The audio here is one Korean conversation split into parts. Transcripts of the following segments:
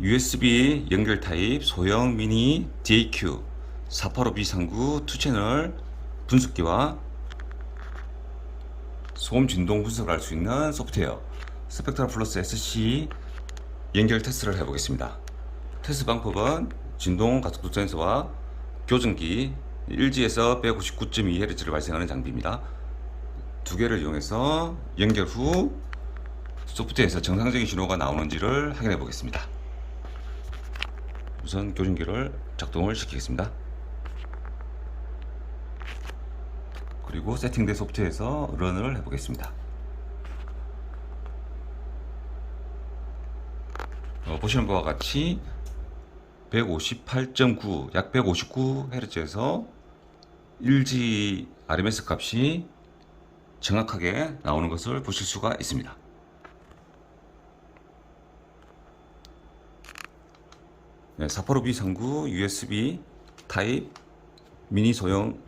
USB 연결 타입 소형 미니 DAQ 485B39 2채널 분석기와 소음 진동 분석을 할 수 있는 소프트웨어 스펙트라 플러스 SC 연결 테스트를 해보겠습니다. 테스트 방법은 진동 가속도 센서와 교전기 1G에서 159.2Hz를 발생하는 장비입니다. 두 개를 이용해서 연결 후 소프트에서 정상적인 신호가 나오는지를 확인해 보겠습니다. 우선 교전기를 작동을 시키겠습니다. 그리고 세팅된 소프트에서 런을 해보겠습니다. 어, 보시는 바와 같이 158.9, 약 159Hz에서 1G RMS 값이 정확하게 나오는 것을 보실 수가 있습니다. 네, 485B39 USB 타입 미니 소형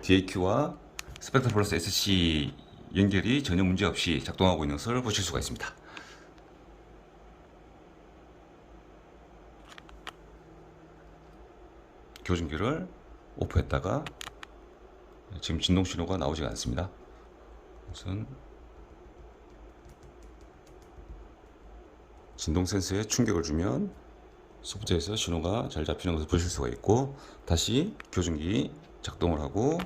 DAQ와 스펙터 플러스 SC 연결이 전혀 문제 없이 작동하고 있는 것을 보실 수가 있습니다. 교전기를 오프했다가 지금 진동 신호가 나오지 않습니다. 우선 진동 센서에 충격을 주면 소프트에서 신호가 잘 잡히는 것을 보실 수가 있고 다시 교전기 작동을 하고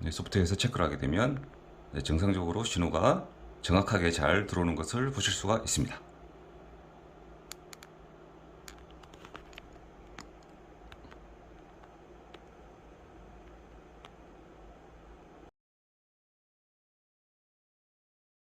네, 소프트에서 체크를 하게 되면 네, 정상적으로 신호가 정확하게 잘 들어오는 것을 보실 수가 있습니다.